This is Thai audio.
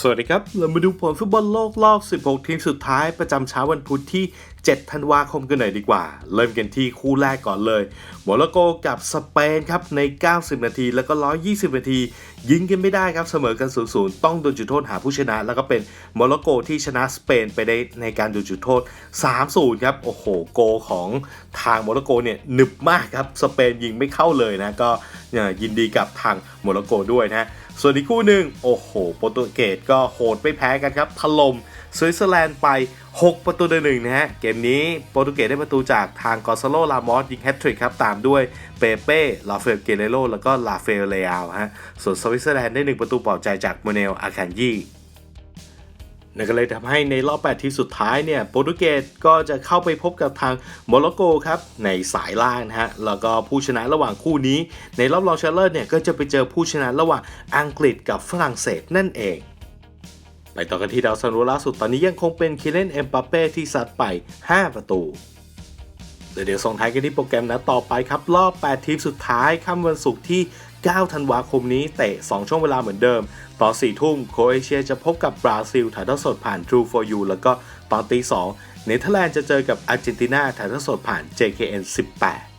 สวัสดีครับ เรามาดูผลฟุตบอลโลกรอบ 16 ทีมสุดท้ายประจำเช้าวันพุธที่ 7 ธันวาคมกันหน่อยดีกว่า เริ่มกันที่คู่แรกก่อนเลยโมร็อกโกกับสเปนครับ ใน 90 นาทีแล้วก็ 120 นาที ยิงกันไม่ได้ครับ เสมอกัน 0-0 ต้องโดนจุดโทษหาผู้ชนะ แล้วก็เป็นโมร็อกโกที่ชนะสเปนไปได้ในการโดนจุดโทษ 3-0 ครับ โอ้โห โกของทางโมร็อกโกเนี่ยหนึบมากครับ สเปนยิงไม่เข้าเลยนะ ก็ ยินดีกับทางโมร็อกโกด้วยนะส่วนอีกคู่หนึ่งโอ้โห โปรตุเกสก็โหดไม่แพ้กันครับถล่มสวิตเซอร์แลนด์ไป 6 ประตูต่อหนึ่งนะฮะ เกมนี้โปรตุเกสได้ประตูจากทางกอซาโล ลามอส ยิงแฮตทริกครับ ตามด้วยเปเป้ ลาเฟลเกเรโรแล้วก็ลาเฟลเลอาฮะ ส่วนสวิตเซอร์แลนด์ได้ 1 ประตูปลอบใจจากโมเนล อาคันยี นั่นก็เลยทำให้ในรอบ 8 ทีมสุดท้ายเนี่ยโปรตุเกสก็จะเข้าไปพบกับทางโมร็อกโกครับในสายล่างนะฮะแล้วก็ผู้ชนะระหว่างคู่นี้ ในรอบรองชนะเลิศเนี่ยก็จะไปเจอผู้ชนะระหว่างอังกฤษกับฝรั่งเศสนั่นเองไปต่อกันที่ดาวซันโวล่าสุดตอนนี้ยังคงเป็นคิเลนเอ็มปาเป้ที่ซัดไป 5 ประตูเดี๋ยวส่งท้ายกันที่โปรแกรมนัดต่อไปครับ รอบ 8 ทีมสุดท้ายค่ำวันศุกร์ที่ 9 ธันวาคมนี้เตะ 2 ช่วงเวลาเหมือนเดิม ตอน 4 ทุ่มโครเอเชียจะพบกับบราซิลถ่ายทอดสดผ่าน True for You แล้วก็ตอนตี2เนเธอร์แลนด์จะเจอกับอาร์เจนตินาถ่ายทอดสดผ่าน JKN 18